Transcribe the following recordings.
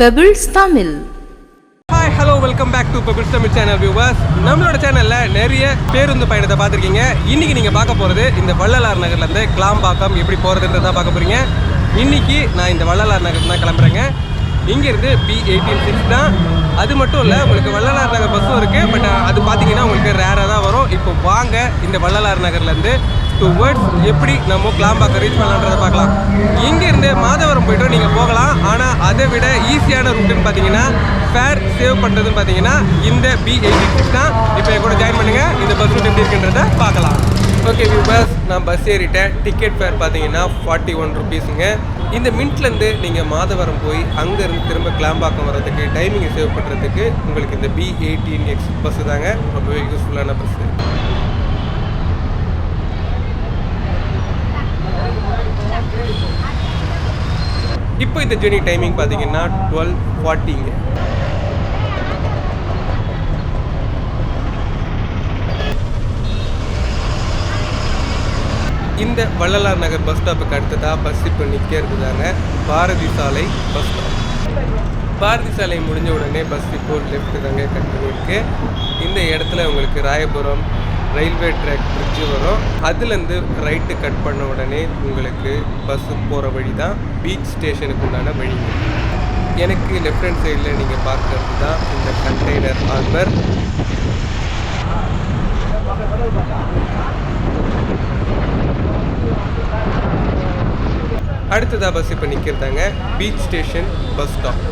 Pebbles Tamil hi hello welcome back to Bubbles Tamil channel viewers நம்மளோட சேனலில் நிறைய பேருந்து பயணத்தை பார்த்துருக்கீங்க. இன்னைக்கு நீங்கள் பார்க்க போகிறது இந்த வள்ளலார் நகர்லேருந்து கிளாம்பாக்கம் எப்படி போகிறதுன்றதான் பார்க்க போகிறீங்க இன்னைக்கு நான் இந்த வள்ளலார் நகர் தான் கிளம்புறேங்க. இங்கேருந்து பி எயிட்டீன் சிக்ஸ் தான். அது மட்டும் இல்லை உங்களுக்கு வள்ளலார் நகர் பஸ்ஸும் இருக்குது பட் அது பார்த்தீங்கன்னா உங்களுக்கு ரேராக தான் வரும். இப்போ வாங்க இந்த வள்ளலார் நகர்லேருந்து டூ வேர்ட்ஸ் எப்படி நம்ம கிளாம்பாக்க ரீச் பண்ணலான்றதை பார்க்கலாம். இங்கேருந்து மாதவரம் போய்ட்டு நீங்கள் போகலாம். ஆனால் அதை விட ஈஸியான ரூட்டுன்னு பார்த்தீங்கன்னா ஃபேர் சேவ் பண்ணுறதுன்னு பார்த்தீங்கன்னா இந்த பி எயிட்டி சிக்ஸ் தான். இப்போ கூட ஜாயின் பண்ணுங்கள் இந்த பஸ் ரூட் எப்படி இருக்குன்றதை பார்க்கலாம். ஓகே பஸ் நான் பஸ் ஏறிட்டேன். டிக்கெட் ஃபேர் பார்த்தீங்கன்னா ஃபார்ட்டி ஒன் ருபீஸுங்க இந்த மின்ட்லேருந்து நீங்கள் மாதவரம் போய் அங்கேருந்து திரும்ப கிளாம்பாக்கம் வர்றதுக்கு டைமிங்கை சேவ் பண்ணுறதுக்கு உங்களுக்கு இந்த பி எயிட்டீன் எக்ஸ் பஸ்ஸு தாங்க ரொம்பவே யூஸ்ஃபுல்லான பஸ்ஸு இப்போ இந்த ஜேர்னி டைமிங் பார்த்தீங்கன்னா டுவெல் ஃபார்ட்டிங்க இந்த வள்ளலார் நகர் பஸ் ஸ்டாப்புக்கு அடுத்ததாக பஸ் இப்போ நிற்க தாங்க பாரதி சாலை பஸ் ஸ்டாப். பாரதி சாலை முடிஞ்ச உடனே பஸ் இப்போ லெஃப்ட் தாங்க கட் பண்ணியிருக்கு இந்த இடத்துல உங்களுக்கு ராயபுரம் ரயில்வே ட்ராக் பிரிட்ஜு வரும். அதுலேருந்து ரைட்டு கட் பண்ண உடனே உங்களுக்கு பஸ்ஸு போகிற வழி தான் பீச் ஸ்டேஷனுக்கு உண்டான வழிங்க எனக்கு லெஃப்ட் ஹேண்ட் சைடில் நீங்கள் பார்க்கறது தான் இந்த கண்டெய்னர் ஹார்பர் அடுத்ததாக பஸ் இப்போ நிற்கிறதாங்க பீச் ஸ்டேஷன் பஸ் ஸ்டாப்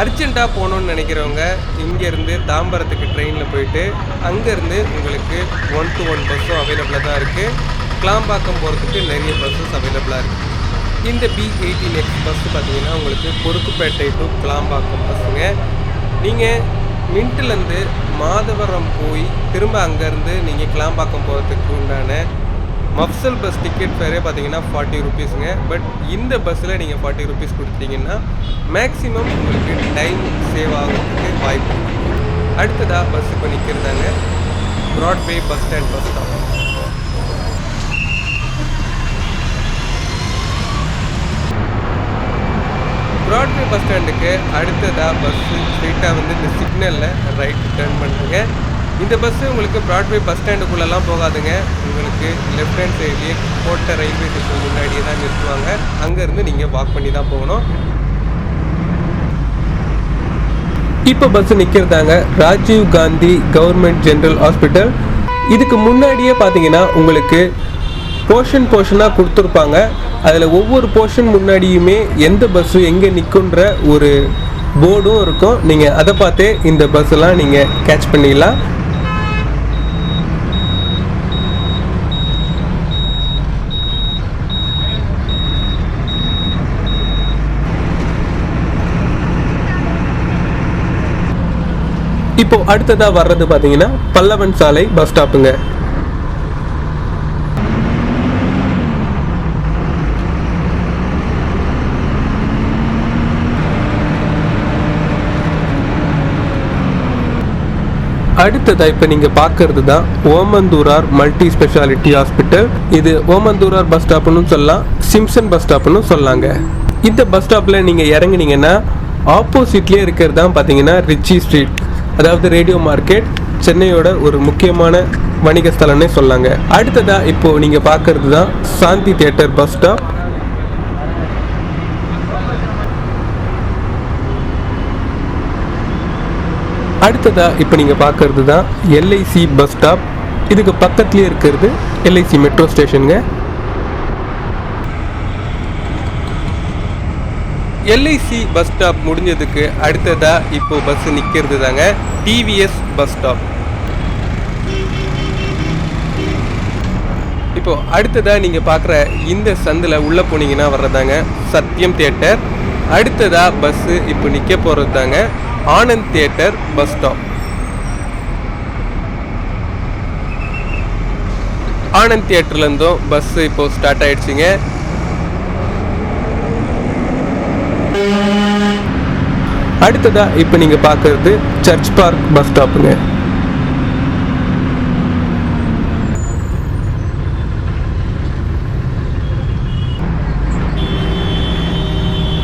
அர்ஜெண்ட்டாக போகணுன்னு நினைக்கிறவங்க இங்கேருந்து தாம்பரத்துக்கு ட்ரெயினில் போயிட்டு அங்கேருந்து உங்களுக்கு ஒன் டு ஒன் பஸ்ஸும் அவைலபிளாக தான் இருக்குது கிளாம்பாக்கம் போகிறதுக்கு நிறைய பஸ்ஸஸ் அவைலபிளாக இருக்குது இந்த பி எயிட்டீன் எக்ஸ் பஸ்ஸு பார்த்தீங்கன்னா உங்களுக்கு பொறுக்குப்பேட்டை டு கிளாம்பாக்கம் பஸ்ஸுங்க நீங்கள் மின்ட்லேருந்து மாதவரம் போய் திரும்ப அங்கேருந்து நீங்கள் கிளாம்பாக்கம் போகிறதுக்கு உண்டான மஃப்சல் பஸ் டிக்கெட் ஃபேரே பார்த்தீங்கன்னா ஃபார்ட்டி ருபீஸுங்க பட் இந்த பஸ்ஸில் நீங்கள் ஃபார்ட்டி ருபீஸ் கொடுத்தீங்கன்னா மேக்ஸிமம் உங்களுக்கு டைம் சேவ் ஆகிறதுக்கு வாய்ப்பு அடுத்ததாக பஸ் இப்போ நிற்கிறதாங்க Broadway bus stand bus stop Broadway bus ஸ்டாண்டுக்கு அடுத்ததாக பஸ்ஸு ஸ்ட்ரெயிட்டாக வந்து இந்த சிக்னலில் ரைட் டர்ன் பண்ணுங்க இந்த பஸ்ஸு உங்களுக்கு ப்ராட்வே பஸ் ஸ்டாண்டுக்குள்ளெல்லாம் போகாதுங்க. உங்களுக்கு லெஃப்ட் ஹேண்ட் சைட்லேயே கோட்டை ரயில்வே ஸ்டேஷன் முன்னாடியே தான் நிறுத்துவாங்க. அங்கேருந்து நீங்கள் வாக் பண்ணி தான் போகணும். இப்போ bus நிற்கிறதாங்க Rajiv Gandhi government general hospital இதுக்கு முன்னாடியே பார்த்தீங்கன்னா உங்களுக்கு போர்ஷன் போர்ஷனாக கொடுத்துருப்பாங்க. அதில் ஒவ்வொரு போர்ஷன் முன்னாடியுமே எந்த பஸ்ஸு எங்கே நிற்குன்ற ஒரு போர்டும் இருக்கும். நீங்கள் அதை பார்த்தே இந்த பஸ்ஸெல்லாம் நீங்கள் கேட்ச் பண்ணிடலாம். இப்போ அடுத்ததா வர்றது பார்த்தீங்கன்னா பல்லவன் சாலை பஸ் ஸ்டாப்புங்க அடுத்ததா இப்போ நீங்கள் பார்க்கறது தான் ஓமந்தூரார் மல்டி ஸ்பெஷாலிட்டி ஹாஸ்பிட்டல் இது ஓமந்தூரார் பஸ் ஸ்டாப்னு சொல்லலாம் சிம்சன் பஸ் ஸ்டாப்னு சொல்லாங்க. இந்த பஸ் ஸ்டாப்பில் நீங்கள் இறங்குனீங்கன்னா ஆப்போசிட்லேயே இருக்கிறது தான் பார்த்தீங்கன்னா ரிச்சி ஸ்ட்ரீட் அதாவது ரேடியோ மார்க்கெட் சென்னையோட ஒரு முக்கியமான வணிக ஸ்தலம்னே சொல்லாங்க. அடுத்ததா இப்போ நீங்கள் பாக்குறது தான் சாந்தி தியேட்டர் பஸ் ஸ்டாப். அடுத்ததா இப்போ நீங்கள் பார்க்கறது தான் எல்ஐசி பஸ் ஸ்டாப். இதுக்கு பக்கத்துலேயே இருக்கிறது எல்ஐசி மெட்ரோ ஸ்டேஷனுங்க. எல்ஐசி பஸ் ஸ்டாப் முடிஞ்சதுக்கு அடுத்ததாக இப்போ பஸ் நிற்கிறது தாங்க டிவிஎஸ் பஸ் ஸ்டாப். இப்போ அடுத்ததாக நீங்கள் பார்க்குற இந்த சந்தில் உள்ளே போனீங்கன்னா வர்றதாங்க சத்யம் தியேட்டர். அடுத்ததாக பஸ்ஸு இப்போ நிற்க போகிறது தாங்க Anand theatre bus stop. Anand தியேட்டர்லேருந்தும் bus இப்போ ஸ்டார்ட் ஆகிடுச்சிங்க அடுத்ததா இப்போ நீங்க பார்க்கறது சர்ச் பார்க் பஸ் ஸ்டாப்புங்க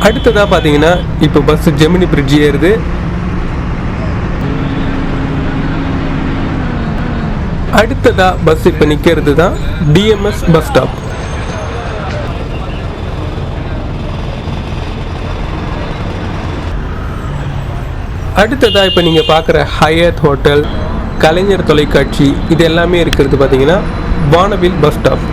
அடுத்ததாக பார்த்தீங்கன்னா இப்போ பஸ் ஜெமினி பிரிட்ஜ் ஏறுது. அடுத்ததா பஸ் இப்போ நிற்கிறது தான் டிஎம்எஸ் பஸ் ஸ்டாப் அடுத்ததாக இப்போ நீங்கள் பார்க்குற ஹயத் ஹோட்டல் கலைஞர் தொலைக்காட்சி இது எல்லாமே இருக்கிறது பார்த்தீங்கன்னா வானவில் பஸ் ஸ்டாப்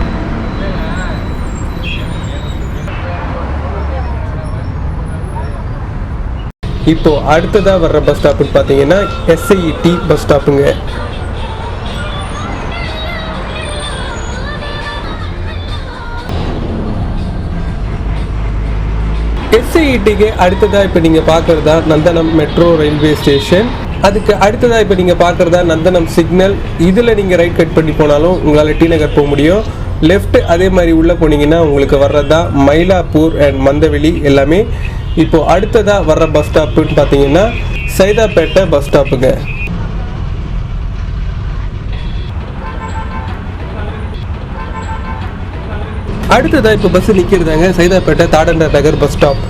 இப்போ அடுத்ததாக வர்ற பஸ் ஸ்டாப்னு பார்த்தீங்கன்னா எஸ்ஐஇடி பஸ் ஸ்டாப்புங்க எஸ்ஐஇடிக்கு அடுத்ததா இப்போ நீங்கள் பார்க்குறதா நந்தனம் மெட்ரோ ரயில்வே ஸ்டேஷன் அதுக்கு அடுத்ததா இப்போ நீங்கள் பார்க்குறதா நந்தனம் சிக்னல் இதில் நீங்கள் ரைட் கட் பண்ணி போனாலும் உங்களால் டி நகர் போக முடியும். லெஃப்ட் அதே மாதிரி உள்ளே போனீங்கன்னா உங்களுக்கு வர்றதா மயிலாப்பூர் அண்ட் மந்தவெளி எல்லாமே. இப்போ அடுத்ததாக வர்ற பஸ் ஸ்டாப்புன்னு பார்த்தீங்கன்னா சைதாப்பேட்டை பஸ் ஸ்டாப்புங்க அடுத்ததா இப்போ bus நிற்கிறதாங்க Saidapet Thadandar Nagar bus stop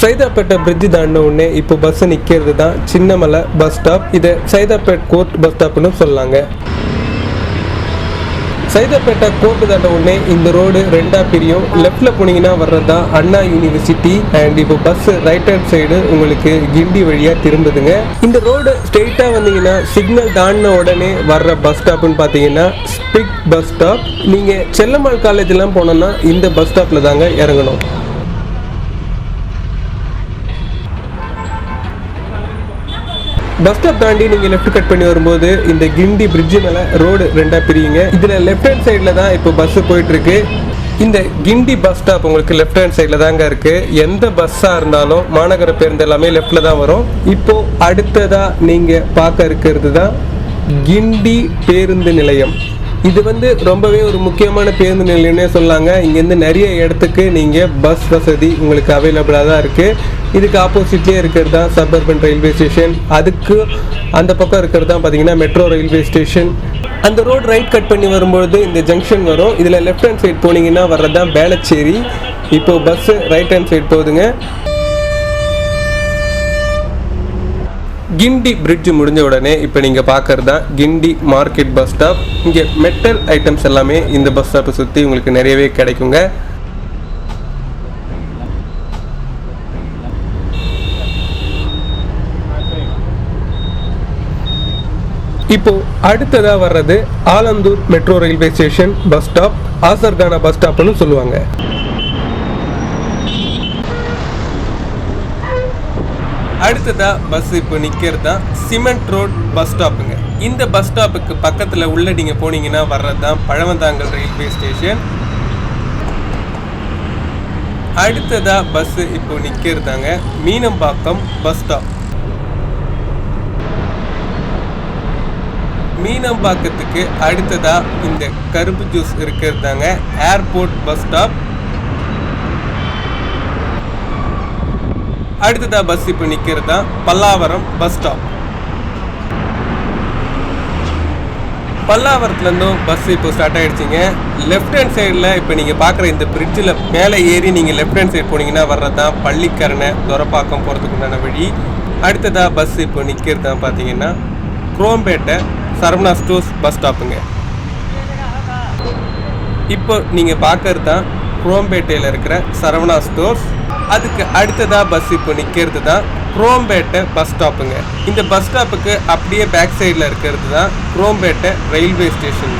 Saidapet bridge தாண்டின உடனே இப்போ பஸ் நிற்கிறது தான் சின்னமலை பஸ் ஸ்டாப் இதை சைதாப்பேட் கோர்ட் பஸ் ஸ்டாப்னு சொல்லாங்க. சைதாப்பேட்டை கோர்ட்டு தாண்ட உடனே இந்த ரோடு ரெண்டா பிரியும். லெஃப்ட்ல போனீங்கன்னா வர்றதா அண்ணா யூனிவர்சிட்டி அண்ட் இப்போ பஸ் ரைட் ஹேண்ட் சைடு உங்களுக்கு கிண்டி வழியா திரும்புதுங்க. இந்த ரோடு ஸ்ட்ரெயிட்டா வந்தீங்கன்னா சிக்னல் தாண்டின உடனே வர்ற பஸ் ஸ்டாப்னு பார்த்தீங்கன்னா ஸ்பிக் பஸ் ஸ்டாப் நீங்க செல்லம்மாள் காலேஜ்லாம் போனோம்னா இந்த பஸ் ஸ்டாப்ல தாங்க இறங்கணும். பஸ் ஸ்டாப் தாண்டி நீங்க லெஃப்ட் கட் பண்ணி வரும்போது இந்த கிண்டி பிரிட்ஜ் மேல ரோடு ரெண்டா பிரியுங்க. இதுல லெஃப்ட் ஹேண்ட் சைட்ல தான் இப்போ பஸ் போயிட்டு இருக்கு இந்த கிண்டி பஸ் ஸ்டாப் உங்களுக்கு லெஃப்ட் ஹேண்ட் சைடில் தாங்க இருக்குது எந்த பஸ்ஸாக இருந்தாலும் மாநகர பேருந்து எல்லாமே லெஃப்டில் தான் வரும். இப்போ அடுத்ததாக நீங்கள் பார்க்க இருக்கிறது தான் கிண்டி பேருந்து நிலையம். இது வந்து ரொம்பவே ஒரு முக்கியமான பேருந்து நிலையம்னே சொல்லாங்க. இங்கேருந்து நிறைய இடத்துக்கு நீங்கள் பஸ் வசதி உங்களுக்கு அவைலபிளாக தான் இருக்குது இதுக்கு ஆப்போசிட்லேயே இருக்கிறது தான் சபர்பன் ரயில்வே ஸ்டேஷன் அதுக்கு அந்த பக்கம் இருக்கிறது தான் பார்த்தீங்கன்னா மெட்ரோ ரயில்வே ஸ்டேஷன் அந்த ரோடு ரைட் கட் பண்ணி வரும்பொழுது இந்த ஜங்ஷன் வரும். இதில் லெஃப்ட் ஹேண்ட் சைட் போனீங்கன்னா வர்றது தான் வேளச்சேரி. இப்போ பஸ்ஸு ரைட் ஹேண்ட் சைட் போகுதுங்க. கிண்டி பிரிட்ஜ் முடிஞ்ச உடனே இப்போ நீங்கள் பார்க்கறது தான் கிண்டி மார்க்கெட் பஸ் ஸ்டாப் இங்கே மெட்டல் ஐட்டம்ஸ் எல்லாமே இந்த பஸ் ஸ்டாப்பை சுற்றி உங்களுக்கு நிறையவே கிடைக்குங்க. இப்போ அடுத்ததாக வர்றது Alandur metro railway station bus stop Asarkhana bus ஸ்டாப்னு சொல்லுவாங்க. அடுத்ததா பஸ் இப்போ நிற்கிறது தான் சிமெண்ட் ரோட் பஸ் ஸ்டாப்புங்க இந்த பஸ் ஸ்டாப்புக்கு பக்கத்தில் உள்ள நீங்கள் போனீங்கன்னா வர்றது தான் பழவந்தாங்கல் ரயில்வே ஸ்டேஷன் அடுத்ததா பஸ் இப்போ நிற்கிறதாங்க மீனம்பாக்கம் பஸ் ஸ்டாப் மீனம்பாக்கத்துக்கு அடுத்ததா இந்த கரும்பு ஜூஸ் இருக்கிறதாங்க ஏர்போர்ட் பஸ் ஸ்டாப் அடுத்ததாக பஸ் இப்போ நிற்கிறது தான் பல்லாவரம் பஸ் ஸ்டாப் பல்லாவரத்துலேருந்தும் பஸ் இப்போ ஸ்டார்ட் ஆகிடுச்சிங்க லெஃப்ட் ஹேண்ட் சைடில் இப்போ நீங்கள் பார்க்குற இந்த பிரிட்ஜில் மேலே ஏறி நீங்கள் லெஃப்ட் ஹேண்ட் சைடு போனீங்கன்னா வர்றது? தான் பள்ளிக்கரணை துரப்பாக்கம் போகிறதுக்கு உண்டான வழி. அடுத்ததாக பஸ் இப்போ நிற்கிறது தான் பார்த்தீங்கன்னா குரோம்பேட்டை சரவணா ஸ்டோர்ஸ் பஸ் ஸ்டாப்புங்க இப்போ நீங்கள் பார்க்கறது தான் குரோம்பேட்டையில் இருக்கிற சரவணா ஸ்டோர்ஸ். அதுக்கு அடுத்ததாக பஸ் இப்போ நிற்கிறது தான் குரோம்பேட்டை பஸ் ஸ்டாப்புங்க இந்த பஸ் ஸ்டாப்புக்கு அப்படியே பேக் சைடில் இருக்கிறது தான் குரோம்பேட்டை ரயில்வே ஸ்டேஷன்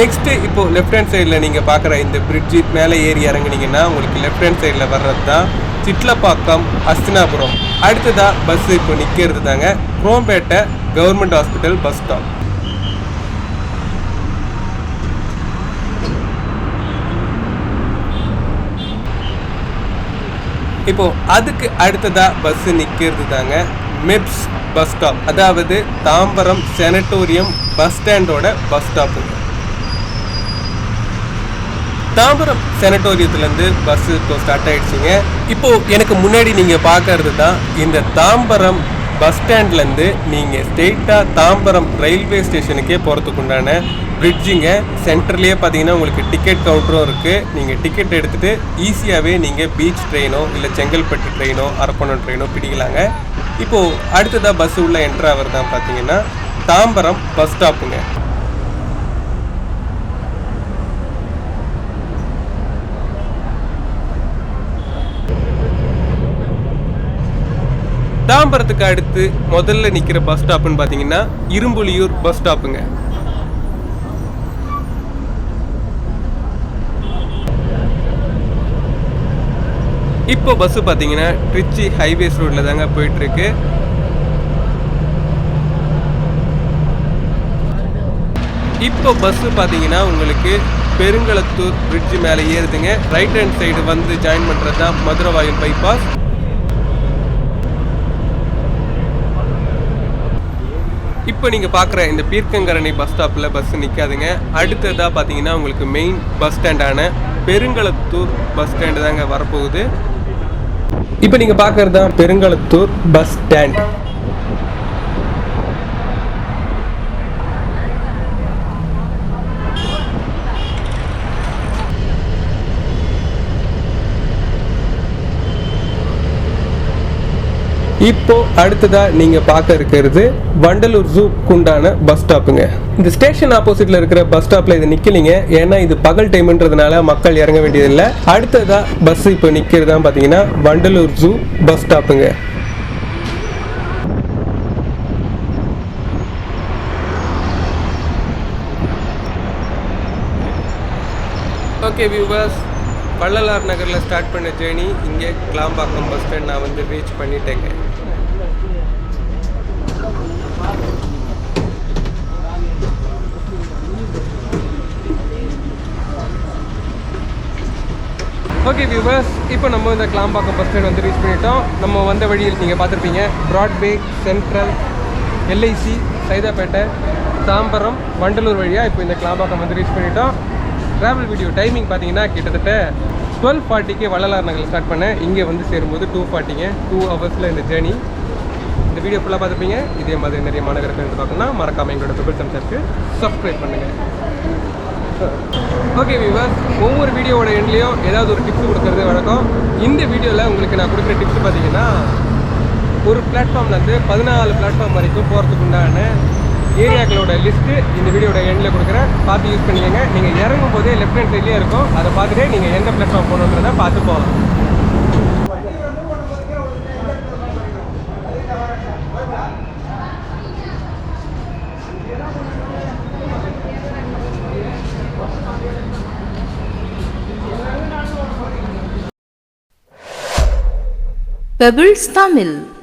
நெக்ஸ்ட்டு இப்போ லெஃப்ட் ஹேண்ட் சைடில் நீங்கள் பார்க்குற இந்த பிரிட்ஜு மேலே ஏறி இறங்குனீங்கன்னா உங்களுக்கு லெஃப்ட் ஹேண்ட் சைடில் வர்றது தான் சிட்லப்பாக்கம் அஸ்தினாபுரம் அடுத்ததாக பஸ் இப்போ நிற்கிறது தாங்க Chromepet government hospital bus stop இப்போது அதுக்கு அடுத்ததாக பஸ்ஸு நிற்கிறது தாங்க மெப்ஸ் பஸ் ஸ்டாப் அதாவது தாம்பரம் செனட்டோரியம் பஸ் ஸ்டாண்டோட பஸ் ஸ்டாப்பு தாம்பரம் செனட்டோரியத்துலேருந்து பஸ்ஸு இப்போ ஸ்டார்ட் ஆகிடுச்சிங்க இப்போது எனக்கு முன்னாடி நீங்கள் பார்க்கறது தான் இந்த தாம்பரம் பஸ் ஸ்டாண்ட்லேருந்து நீங்கள் ஸ்ட்ரெயிட்டாக தாம்பரம் ரயில்வே ஸ்டேஷனுக்கே போகிறதுக்கு உண்டான பிரிட்ஜுங்க சென்டர்லேயே பார்த்தீங்கன்னா உங்களுக்கு டிக்கெட் கவுண்டரும் இருக்குது நீங்கள் டிக்கெட் எடுத்துகிட்டு ஈஸியாகவே நீங்கள் பீச் ட்ரெயினோ இல்லை செங்கல்பட்டு ட்ரெயினோ அரப்பணம் ட்ரெயினோ பிடிக்கலாங்க. இப்போது அடுத்ததாக பஸ் உள்ள என்ட்ரு ஆகிறது பார்த்தீங்கன்னா தாம்பரம் பஸ் ஸ்டாப்புங்க தாம்பரத்துக்கு அடுத்து முதல்ல நிற்கிற பஸ் ஸ்டாப்னு பார்த்தீங்கன்னா இரும்புலியூர் பஸ் ஸ்டாப்புங்க இப்போ பஸ்ஸு பார்த்தீங்கன்னா ட்ரிச்சி ஹைவேஸ் ரோட்டில் தாங்க போயிட்டுருக்கு. இப்போ பஸ்ஸு பார்த்தீங்கன்னா உங்களுக்கு பெருங்களத்தூர் பிரிட்ஜு மேலே ஏறுதுங்க. ரைட் ஹேண்ட் சைடு வந்து ஜாயின் பண்ணுறது தான் மதுரவாயல் பைபாஸ் இப்போ நீங்கள் பார்க்குற இந்த பீர்க்கங்கரணி பஸ் ஸ்டாப்பில் பஸ் நிற்காதுங்க அடுத்ததாக பார்த்தீங்கன்னா உங்களுக்கு மெயின் பஸ் ஸ்டாண்டான பெருங்களத்தூர் பஸ் ஸ்டாண்டு தாங்க வரப்போகுது. இப்போ நீங்கள் பார்க்குறது தான் பெருங்களத்தூர் பஸ் ஸ்டாண்ட் இப்போ அடுத்ததா நீங்க பார்க்க இருக்கிறது வண்டலூர் ஜூக்குண்டான பஸ் ஸ்டாப்புங்க. இந்த ஸ்டேஷன் ஆப்போசிட்ல இருக்கிற பஸ் ஸ்டாப்ல இது நிக்கலீங்க. ஏன்னா இது பகல் டைம்ன்றதுனால மக்கள் இறங்க வேண்டியதில்லை. அடுத்ததா பஸ் இப்போ நிக்கிறதா பாத்தீங்கன்னா வண்டலூர் ஜூ பஸ் ஸ்டாப்புங்க. ஓகே வியூவர்ஸ் வள்ளலார் நகரில் ஸ்டார்ட் பண்ண ஜேர்னி இங்கே கிளாம்பாக்கம் பஸ் ஸ்டாண்ட் நான் வந்து ரீச் பண்ணிட்டேங்க. ஓகே வியூவர்ஸ் இப்போ நம்ம இந்த கிளாம்பாக்கம் பஸ் ஸ்டாண்ட் வந்து ரீச் பண்ணிட்டோம். நம்ம வந்த வழியில் நீங்கள் பார்த்துருப்பீங்க. Broadway Central LIC Saidapet Tambaram Vandalur வழியாக இப்போ இந்த கிளாம்பாக்கம் வந்து ரீச் பண்ணிட்டோம். ட்ராவல் வீடியோ டைமிங் பார்த்தீங்கன்னா கிட்டத்தட்ட டுவெல் ஃபார்ட்டிக்கு வள்ளலார் நகரில் ஸ்டார்ட் பண்ணேன் இங்கே வந்து சேரும்போது டூ ஃபார்ட்டிங்க டூ ஹவர்ஸில் இந்த ஜேர்னி இந்த வீடியோ ஃபுல்லாக பார்த்துருப்பீங்க. இதே மாதிரி நிறைய மாநகரங்கள் பார்க்கணும்னா மறக்காமல் எங்களோட பிபிள் சம்சருக்கு சப்ஸ்கிரைப் பண்ணுங்கள் ஓகே வியூவர்ஸ் ஒவ்வொரு வீடியோவோட எண்ட்லேயும் ஏதாவது ஒரு டிப்ஸ் கொடுக்கறது வழக்கம். இந்த வீடியோவில் உங்களுக்கு நான் கொடுக்குற டிப்ஸ் பார்த்தீங்கன்னா ஒரு பிளாட்ஃபார்ம்லேருந்து பதினாலு பிளாட்ஃபார்ம் வரைக்கும் போகிறதுக்கு உண்டான ஏரியாக்களோட லிஸ்ட்டு இந்த வீடியோட எண்டில் கொடுக்குறேன். பார்த்து யூஸ் பண்ணிக்கோங்க. நீங்கள் இறங்கும் போதே லெஃப்ட் ஹேண்ட் சைட்லேயே இருக்கும். அதை பார்த்துட்டு நீங்கள் எந்த பிளாட்ஃபார்ம் போகணுன்றதை பார்த்து போகலாம். Pebbles Tamil